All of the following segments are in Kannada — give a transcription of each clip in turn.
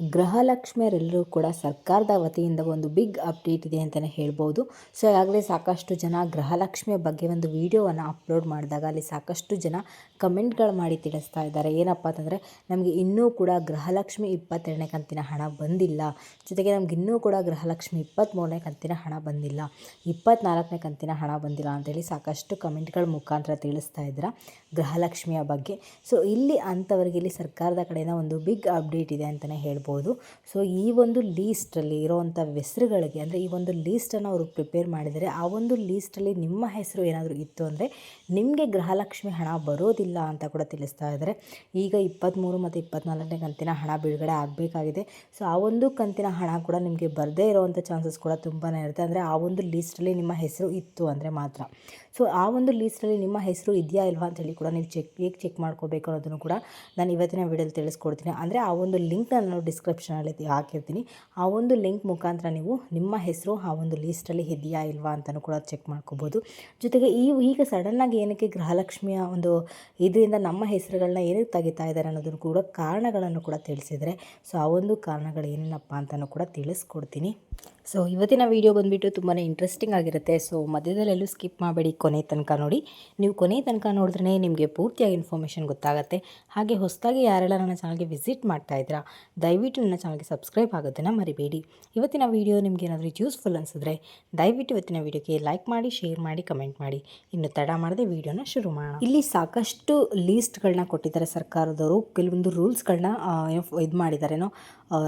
ಗೃಹಲಕ್ಷ್ಮಿಯರೆಲ್ಲರೂ ಕೂಡ ಸರ್ಕಾರದ ವತಿಯಿಂದ ಒಂದು ಬಿಗ್ ಅಪ್ಡೇಟ್ ಇದೆ ಅಂತಲೇ ಹೇಳ್ಬೋದು. ಸೊ, ಈಗಾಗಲೇ ಸಾಕಷ್ಟು ಜನ ಗೃಹಲಕ್ಷ್ಮಿಯ ಬಗ್ಗೆ ಒಂದು ವಿಡಿಯೋವನ್ನು ಅಪ್ಲೋಡ್ ಮಾಡಿದಾಗ ಅಲ್ಲಿ ಸಾಕಷ್ಟು ಜನ ಕಮೆಂಟ್ಗಳು ಮಾಡಿ ತಿಳಿಸ್ತಾ ಇದ್ದಾರೆ. ಏನಪ್ಪ ಅಂತಂದರೆ, ನಮಗೆ ಇನ್ನೂ ಕೂಡ ಗೃಹಲಕ್ಷ್ಮಿ ಇಪ್ಪತ್ತೆರಡನೇ ಕಂತಿನ ಹಣ ಬಂದಿಲ್ಲ. ಜೊತೆಗೆ ನಮ್ಗೆ ಇನ್ನೂ ಕೂಡ ಗೃಹಲಕ್ಷ್ಮಿ ಇಪ್ಪತ್ತ್ಮೂರನೇ ಕಂತಿನ ಹಣ ಬಂದಿಲ್ಲ. ಇಪ್ಪತ್ತ್ನಾಲ್ಕನೇ ಕಂತಿನ ಹಣ ಬಂದಿಲ್ಲ ಅಂತೇಳಿ ಸಾಕಷ್ಟು ಕಮೆಂಟ್ಗಳ ಮುಖಾಂತರ ತಿಳಿಸ್ತಾ ಇದ್ದಾರೆ ಗೃಹಲಕ್ಷ್ಮಿಯ ಬಗ್ಗೆ. ಸೊ, ಇಲ್ಲಿ ಅಂಥವರಿಗೆ ಇಲ್ಲಿ ಸರ್ಕಾರದ ಕಡೆಯಿಂದ ಒಂದು ಬಿಗ್ ಅಪ್ಡೇಟ್ ಇದೆ ಅಂತಲೇ ಹೇಳ್ಬೋದು. ಇರ್ಬೋದು ಸೊ ಈ ಒಂದು ಲೀಸ್ಟಲ್ಲಿ ಇರೋವಂಥ ಹೆಸರುಗಳಿಗೆ, ಅಂದರೆ ಈ ಒಂದು ಲೀಸ್ಟನ್ನು ಅವರು ಪ್ರಿಪೇರ್ ಮಾಡಿದರೆ, ಆ ಒಂದು ಲೀಸ್ಟಲ್ಲಿ ನಿಮ್ಮ ಹೆಸರು ಏನಾದರೂ ಇತ್ತು ಅಂದರೆ ನಿಮಗೆ ಗೃಹಲಕ್ಷ್ಮಿ ಹಣ ಬರೋದಿಲ್ಲ ಅಂತ ಕೂಡ ತಿಳಿಸ್ತಾ ಇದ್ದಾರೆ. ಈಗ ಇಪ್ಪತ್ತ್ಮೂರು ಮತ್ತು ಇಪ್ಪತ್ತ್ನಾಲ್ಕನೇ ಕಂತಿನ ಹಣ ಬಿಡುಗಡೆ ಆಗಬೇಕಾಗಿದೆ. ಸೊ ಆ ಒಂದು ಕಂತಿನ ಹಣ ಕೂಡ ನಿಮಗೆ ಬರದೇ ಇರೋವಂಥ ಚಾನ್ಸಸ್ ಕೂಡ ತುಂಬಾ ಇರುತ್ತೆ. ಅಂದರೆ ಆ ಒಂದು ಲೀಸ್ಟಲ್ಲಿ ನಿಮ್ಮ ಹೆಸರು ಇತ್ತು ಅಂದರೆ ಮಾತ್ರ. ಸೊ ಆ ಒಂದು ಲೀಸ್ಟಲ್ಲಿ ನಿಮ್ಮ ಹೆಸರು ಇದೆಯಾ ಇಲ್ವಾ ಅಂತೇಳಿ ಕೂಡ ನೀವು ಚೆಕ್ ಹೇಗೆ ಚೆಕ್ ಮಾಡ್ಕೋಬೇಕು ಅನ್ನೋದನ್ನು ಕೂಡ ನಾನು ಇವತ್ತಿನ ವೀಡಿಯೋಲಿ ತಿಳಿಸ್ಕೊಡ್ತೀನಿ. ಅಂದರೆ ಆ ಒಂದು ಲಿಂಕ್ನ ನಾನು ಡಿಸ್ಕ್ರಿಪ್ಷನಲ್ಲಿ ಹಾಕಿರ್ತೀನಿ. ಆ ಒಂದು ಲಿಂಕ್ ಮುಖಾಂತರ ನೀವು ನಿಮ್ಮ ಹೆಸರು, ಆ ಒಂದು ಲೀಸ್ಟಲ್ಲಿ ಇದೆಯಾ ಇಲ್ವಾ ಅಂತಲೂ ಕೂಡ ಚೆಕ್ ಮಾಡ್ಕೋಬೋದು. ಜೊತೆಗೆ ಈ ಈಗ ಸಡನ್ನಾಗಿ ಏನಕ್ಕೆ ಗೃಹಲಕ್ಷ್ಮಿಯ ಒಂದು ಇದರಿಂದ ನಮ್ಮ ಹೆಸರುಗಳನ್ನ ಏನಕ್ಕೆ ತೆಗಿತಾ ಇದ್ದಾರೆ ಅನ್ನೋದನ್ನು ಕೂಡ ಕಾರಣಗಳನ್ನು ಕೂಡ ತಿಳಿಸಿದರೆ, ಸೊ ಆ ಒಂದು ಕಾರಣಗಳು ಏನೇನಪ್ಪ ಅಂತಲೂ ಕೂಡ ತಿಳಿಸ್ಕೊಡ್ತೀನಿ. ಸೊ ಇವತ್ತಿನ ವೀಡಿಯೋ ಬಂದುಬಿಟ್ಟು ತುಂಬಾ ಇಂಟ್ರೆಸ್ಟಿಂಗ್ ಆಗಿರುತ್ತೆ. ಸೊ ಮಧ್ಯದಲ್ಲೆಲ್ಲೂ ಸ್ಕಿಪ್ ಮಾಡಬೇಡಿ ಕೊನೆ ತನಕ ನೋಡಿ. ನೀವು ಕೊನೆ ತನಕ ನೋಡಿದ್ರೆ ನಿಮಗೆ ಪೂರ್ತಿಯಾಗಿ ಇನ್ಫಾರ್ಮೇಷನ್ ಗೊತ್ತಾಗುತ್ತೆ. ಹಾಗೆ ಹೊಸದಾಗಿ ಯಾರೆಲ್ಲ ನನ್ನ ಚಾನಲ್ಗೆ ವಿಸಿಟ್ ಮಾಡ್ತಾ ಇದ್ದೀರಾ, ದಯವಿಟ್ಟು ನನ್ನ ಚಾನಲ್ಗೆ ಸಬ್ಸ್ಕ್ರೈಬ್ ಆಗೋದನ್ನು ಮರಿಬೇಡಿ. ಇವತ್ತಿನ ವೀಡಿಯೋ ನಿಮಗೆ ಏನಾದರೂ ಯೂಸ್ಫುಲ್ ಅನಿಸಿದ್ರೆ ದಯವಿಟ್ಟು ಇವತ್ತಿನ ವೀಡಿಯೋಗೆ ಲೈಕ್ ಮಾಡಿ ಶೇರ್ ಮಾಡಿ ಕಮೆಂಟ್ ಮಾಡಿ. ಇನ್ನು ತಡ ಮಾಡದೆ ವೀಡಿಯೋನ ಶುರು ಮಾಡೋಣ ಇಲ್ಲಿ ಸಾಕಷ್ಟು ಲೀಸ್ಟ್ಗಳನ್ನ ಕೊಟ್ಟಿದ್ದಾರೆ ಸರ್ಕಾರದವರು. ಕೆಲವೊಂದು ರೂಲ್ಸ್ಗಳನ್ನ ಇದು ಮಾಡಿದಾರೇನೋ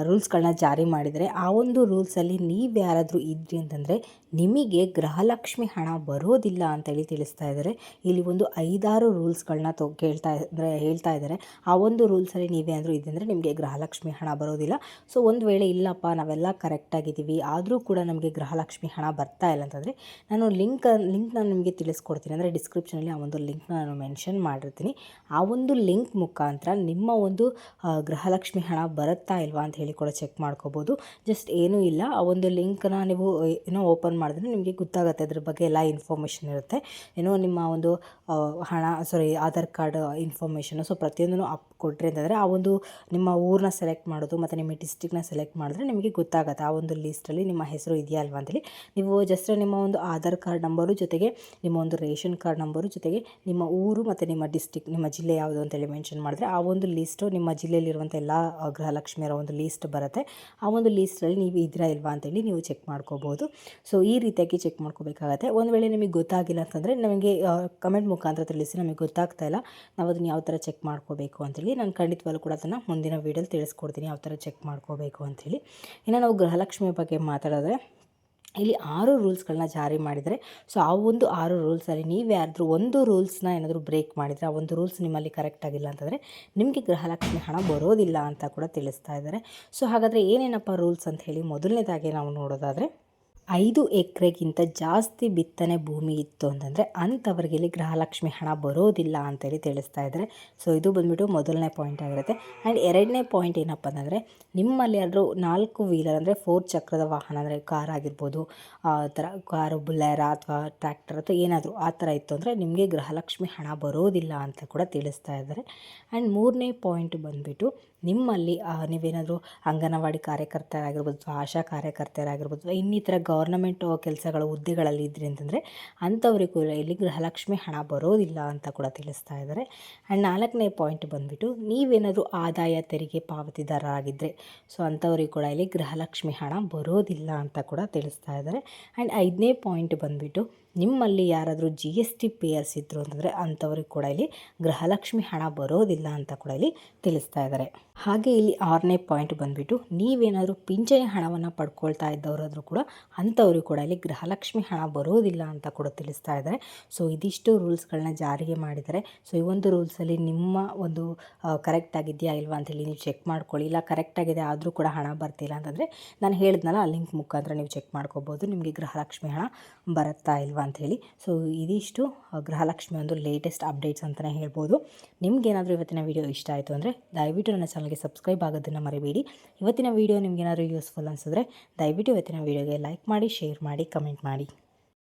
ರೂಲ್ಸ್ಗಳನ್ನ ಜಾರಿ ಮಾಡಿದರೆ ಆ ಒಂದು ರೂಲ್ಸಲ್ಲಿ ನೀವು ಯಾರಾದರೂ ಇದ್ರಿ ಅಂತಂದರೆ ನಿಮಗೆ ಗೃಹಲಕ್ಷ್ಮಿ ಹಣ ಬರೋದಿಲ್ಲ ಅಂತೇಳಿ ತಿಳಿಸ್ತಾ ಇದ್ದಾರೆ. ಇಲ್ಲಿ ಒಂದು ಐದಾರು ರೂಲ್ಸ್ಗಳನ್ನ ತೊ, ಕೇಳ್ತಾ ಅಂದರೆ ಹೇಳ್ತಾ ಇದ್ದಾರೆ. ಆ ಒಂದು ರೂಲ್ಸಲ್ಲಿ ನೀವೇನಾದರೂ ಇದ್ದಂದರೆ ನಿಮಗೆ ಗೃಹಲಕ್ಷ್ಮಿ ಹಣ ಬರೋದಿಲ್ಲ. ಸೊ, ಒಂದು ವೇಳೆ ಇಲ್ಲಪ್ಪ, ನಾವೆಲ್ಲ ಕರೆಕ್ಟಾಗಿದ್ದೀವಿ ಆದರೂ ಕೂಡ ನಮಗೆ ಗೃಹಲಕ್ಷ್ಮಿ ಹಣ ಬರ್ತಾ ಇಲ್ಲ ಅಂತಂದರೆ ನಾನು ಲಿಂಕ್ ಲಿಂಕ್ ನಾನು ನಿಮಗೆ ತಿಳಿಸ್ಕೊಡ್ತೀನಿ. ಅಂದರೆ ಡಿಸ್ಕ್ರಿಪ್ಷನಲ್ಲಿ ಆ ಒಂದು ಲಿಂಕ್ನ ನಾನು ಮೆನ್ಷನ್ ಮಾಡಿರ್ತೀನಿ. ಆ ಒಂದು ಲಿಂಕ್ ಮುಖಾಂತರ ನಿಮ್ಮ ಒಂದು ಗೃಹಲಕ್ಷ್ಮಿ ಹಣ ಬರುತ್ತಾ ಇಲ್ವಾ ಅಂತ ಹೇಳಿ ಕೂಡ ಚೆಕ್ ಮಾಡ್ಕೋಬೋದು. ಜಸ್ಟ್ ಏನೂ ಇಲ್ಲ. ಆ ಒಂದು ಲಿಂಕ್ನ ನೀವು ಏನೋ ಓಪನ್ ಮಾಡಿದ್ರೆ ನಿಮಗೆ ಗೊತ್ತಾಗುತ್ತೆ. ಅದ್ರ ಬಗ್ಗೆ ಎಲ್ಲ ಇನ್ಫಾರ್ಮೇಷನ್ ಇರುತ್ತೆ. ಏನೋ ನಿಮ್ಮ ಒಂದು ಹಣ sorry Aadhaar card information so ಪ್ರತಿಯೊಂದೂ ಅಪ್ ಕೊಟ್ಟರೆ ಅಂತಂದರೆ ಆ ಒಂದು ನಿಮ್ಮ ಊರನ್ನ ಸೆಲೆಕ್ಟ್ ಮಾಡೋದು ಮತ್ತು ನಿಮ್ಮ ಡಿಸ್ಟಿಕ್ನ ಸೆಲೆಕ್ಟ್ ಮಾಡಿದ್ರೆ ನಿಮಗೆ ಗೊತ್ತಾಗುತ್ತೆ. ಆ ಒಂದು ಲಿಸ್ಟಲ್ಲಿ ನಿಮ್ಮ ಹೆಸರು ಇದೆಯಾ ಅಲ್ವಾ ಅಂತೇಳಿ. ನೀವು ಜಸ್ಟ್ ನಿಮ್ಮ ಒಂದು ಆಧಾರ್ ಕಾರ್ಡ್ ನಂಬರು ಜೊತೆಗೆ, ನಿಮ್ಮ ಒಂದು ರೇಷನ್ ಕಾರ್ಡ್ ನಂಬರು ಜೊತೆಗೆ ನಿಮ್ಮ ಊರು ಮತ್ತು ನಿಮ್ಮ ಡಿಸ್ಟಿಕ್ ನಿಮ್ಮ ಜಿಲ್ಲೆ ಯಾವುದು ಅಂತೇಳಿ ಮೆನ್ಷನ್ ಮಾಡಿದ್ರೆ ಆ ಒಂದು ಲಿಸ್ಟು ನಿಮ್ಮ ಜಿಲ್ಲೆಯಲ್ಲಿರುವಂಥ ಎಲ್ಲ ಗೃಹಲಕ್ಷ್ಮಿಯರ ಒಂದು ಲೀಸ್ಟ್ ಬರುತ್ತೆ. ಆ ಒಂದು ಲೀಸ್ಟಲ್ಲಿ ನೀವು ಇದ್ದೀರಾ ಇಲ್ವಾ ಅಂತೇಳಿ ನೀವು ಚೆಕ್ ಮಾಡ್ಕೋಬೋದು. ಸೊ ಈ ರೀತಿಯಾಗಿ ಚೆಕ್ ಮಾಡ್ಕೋಬೇಕಾಗತ್ತೆ. ಒಂದು ವೇಳೆ ನಿಮಗೆ ಗೊತ್ತಾಗಿಲ್ಲ ಅಂತಂದರೆ ನಮಗೆ ಕಮೆಂಟ್ ಮುಖಾಂತರ ತಿಳಿಸಿ ನಮಗೆ ಗೊತ್ತಾಗ್ತಾ ಇಲ್ಲ. ನಾವು ಅದನ್ನು ಯಾವ ಥರ ಚೆಕ್ ಮಾಡ್ಕೋಬೇಕು ಅಂತೇಳಿ ನಾನು ಖಂಡಿತವಾಗ್ಲೂ ಕೂಡ ಅದನ್ನು ಮುಂದಿನ ವೀಡಿಯೋಲಿ ತಿಳಿಸ್ಕೊಡ್ತೀನಿ. ಯಾವ ಥರ ಚೆಕ್ ಮಾಡ್ಕೋಬೇಕು ಅಂಥೇಳಿ ಇನ್ನು ನಾವು ಗೃಹಲಕ್ಷ್ಮಿ ಬಗ್ಗೆ ಮಾತಾಡಿದ್ರೆ ಇಲ್ಲಿ ಆರು ರೂಲ್ಸ್ಗಳನ್ನ ಜಾರಿ ಮಾಡಿದರೆ, ಸೊ ಆ ಒಂದು ಆರು ರೂಲ್ಸಲ್ಲಿ ನೀವು ಯಾರಾದರೂ ಒಂದು ರೂಲ್ಸ್ನ ಏನಾದರೂ ಬ್ರೇಕ್ ಮಾಡಿದರೆ, ಆ ಒಂದು ರೂಲ್ಸ್ ನಿಮ್ಮಲ್ಲಿ ಕರೆಕ್ಟ್ ಆಗಿಲ್ಲ ಅಂತಂದರೆ ನಿಮಗೆ ಗೃಹಲಕ್ಷ್ಮಿ ಹಣ ಬರೋದಿಲ್ಲ ಅಂತ ಕೂಡ ತಿಳಿಸ್ತಾ ಇದ್ದಾರೆ. ಸೊ ಹಾಗಾದರೆ ಏನೇನಪ್ಪ ರೂಲ್ಸ್ ಅಂತ ಹೇಳಿ ಮೊದಲನೇದಾಗಿ ನಾವು ನೋಡೋದಾದರೆ ಐದು ಎಕರೆಗಿಂತ ಜಾಸ್ತಿ ಬಿತ್ತನೆ ಭೂಮಿ ಇತ್ತು ಅಂತಂದರೆ ಅಂಥವ್ರಿಗೆ ಇಲ್ಲಿ ಗೃಹಲಕ್ಷ್ಮಿ ಹಣ ಬರೋದಿಲ್ಲ ಅಂತೇಳಿ ತಿಳಿಸ್ತಾ ಇದ್ದಾರೆ. ಸೊ ಇದು ಬಂದ್ಬಿಟ್ಟು ಮೊದಲನೇ ಪಾಯಿಂಟ್ ಆಗಿರುತ್ತೆ. ಆ್ಯಂಡ್ ಎರಡನೇ ಪಾಯಿಂಟ್ ಏನಪ್ಪ ಅಂತಂದರೆ, ನಿಮ್ಮಲ್ಲಿ ಯಾರಾದರೂ ನಾಲ್ಕು ವೀಲರ್ ಅಂದರೆ ಫೋರ್ ಚಕ್ರದ ವಾಹನ ಅಂದರೆ ಕಾರ್ ಆಗಿರ್ಬೋದು, ಆ ಥರ ಕಾರು ಬುಲ್ಲೆರ ಅಥವಾ ಟ್ರ್ಯಾಕ್ಟರ್ ಅಥವಾ ಏನಾದರೂ ಆ ಥರ ಇತ್ತು ಅಂದರೆ ನಿಮಗೆ ಗೃಹಲಕ್ಷ್ಮಿ ಹಣ ಬರೋದಿಲ್ಲ ಅಂತ ಕೂಡ ತಿಳಿಸ್ತಾ ಇದ್ದಾರೆ. ಆ್ಯಂಡ್ ಮೂರನೇ ಪಾಯಿಂಟ್ ಬಂದುಬಿಟ್ಟು ನಿಮ್ಮಲ್ಲಿ ನೀವೇನಾದರೂ ಅಂಗನವಾಡಿ ಕಾರ್ಯಕರ್ತರಾಗಿರ್ಬೋದು ಆಶಾ ಕಾರ್ಯಕರ್ತರಾಗಿರ್ಬೋದು ಇನ್ನಿತರ ಗೌರ್ನಮೆಂಟ್ ಕೆಲಸಗಳ, ಹುದ್ದೆಗಳಲ್ಲಿ ಇದ್ರಿ ಅಂತಂದರೆ ಅಂಥವ್ರಿಗೂ ಇಲ್ಲಿ ಗೃಹಲಕ್ಷ್ಮಿ ಹಣ ಬರೋದಿಲ್ಲ ಅಂತ ಕೂಡ ತಿಳಿಸ್ತಾ ಇದ್ದಾರೆ. ಆ್ಯಂಡ್ ನಾಲ್ಕನೇ ಪಾಯಿಂಟ್ ಬಂದುಬಿಟ್ಟು ನೀವೇನಾದರೂ ಆದಾಯ ತೆರಿಗೆ ಪಾವತಿದಾರರಾಗಿದ್ದರೆ ಸೊ ಅಂಥವ್ರಿಗೆ ಕೂಡ ಇಲ್ಲಿ ಗೃಹಲಕ್ಷ್ಮಿ ಹಣ ಬರೋದಿಲ್ಲ ಅಂತ ಕೂಡ ತಿಳಿಸ್ತಾ ಇದ್ದಾರೆ. ಆ್ಯಂಡ್ ಐದನೇ ಪಾಯಿಂಟ್ ಬಂದುಬಿಟ್ಟು ನಿಮ್ಮಲ್ಲಿ ಯಾರಾದರೂ ಜಿ ಎಸ್ ಟಿ ಪೇಯರ್ಸ್ ಇದ್ದರು ಅಂತಂದರೆ ಅಂಥವ್ರಿಗೆ ಕೂಡ ಇಲ್ಲಿ ಗೃಹಲಕ್ಷ್ಮಿ ಹಣ ಬರೋದಿಲ್ಲ ಅಂತ ಕೂಡ ಇಲ್ಲಿ ತಿಳಿಸ್ತಾ ಇದ್ದಾರೆ ಹಾಗೆ ಇಲ್ಲಿ ಆರನೇ ಪಾಯಿಂಟ್ ಬಂದುಬಿಟ್ಟು ನೀವೇನಾದರೂ ಪಿಂಚಣಿ ಹಣವನ್ನು ಪಡ್ಕೊಳ್ತಾ ಇದ್ದವರಾದರೂ ಕೂಡ ಅಂಥವ್ರಿಗೆ ಕೂಡ ಇಲ್ಲಿ ಗೃಹಲಕ್ಷ್ಮಿ ಹಣ ಬರೋದಿಲ್ಲ ಅಂತ ಕೂಡ ತಿಳಿಸ್ತಾ ಇದ್ದಾರೆ ಸೊ ಇದಿಷ್ಟು ರೂಲ್ಸ್ಗಳನ್ನ ಜಾರಿಗೆ ಮಾಡಿದ್ದಾರೆ ಸೊ ಈ ಒಂದು ರೂಲ್ಸಲ್ಲಿ ನಿಮ್ಮ ಒಂದು ಕರೆಕ್ಟ್ ಆಗಿದೆಯಾ ಇಲ್ವಾ ಅಂತೇಳಿ ನೀವು ಚೆಕ್ ಮಾಡ್ಕೊಳ್ಳಿ. ಇಲ್ಲ ಕರೆಕ್ಟಾಗಿದೆ ಆದರೂ ಕೂಡ ಹಣ ಬರ್ತಿಲ್ಲ ಅಂತಂದರೆ ನಾನು ಹೇಳಿದ್ನಲ್ಲ, ಆ ಲಿಂಕ್ ಮುಖಾಂತರ ನೀವು ಚೆಕ್ ಮಾಡ್ಕೋಬೋದು. ನಿಮಗೆ ಗೃಹಲಕ್ಷ್ಮಿ ಹಣ ಬರುತ್ತಾ ಇಲ್ವಾ ಹೇಳಿ ಸೊ ಇದಿಷ್ಟು ಗೃಹಲಕ್ಷ್ಮಿ ಒಂದು ಲೇಟೆಸ್ಟ್ ಅಪ್ಡೇಟ್ಸ್ ಅಂತಲೇ ಹೇಳ್ಬೋದು. ನಿಮಗೇನಾದರೂ ಇವತ್ತಿನ ವೀಡಿಯೋ ಇಷ್ಟ ಆಯಿತು ಅಂದರೆ ದಯವಿಟ್ಟು ನನ್ನ ಚಾನಲ್ಗೆ ಸಬ್ಸ್ಕ್ರೈಬ್ ಆಗೋದನ್ನು ಮರಿಬೇಡಿ. ಇವತ್ತಿನ ವೀಡಿಯೋ ನಿಮಗೇನಾದರೂ ಯೂಸ್ಫುಲ್ ಅನಿಸಿದ್ರೆ ದಯವಿಟ್ಟು ಇವತ್ತಿನ ವೀಡಿಯೋಗೆ ಲೈಕ್ ಮಾಡಿ ಶೇರ್ ಮಾಡಿ ಕಮೆಂಟ್ ಮಾಡಿ.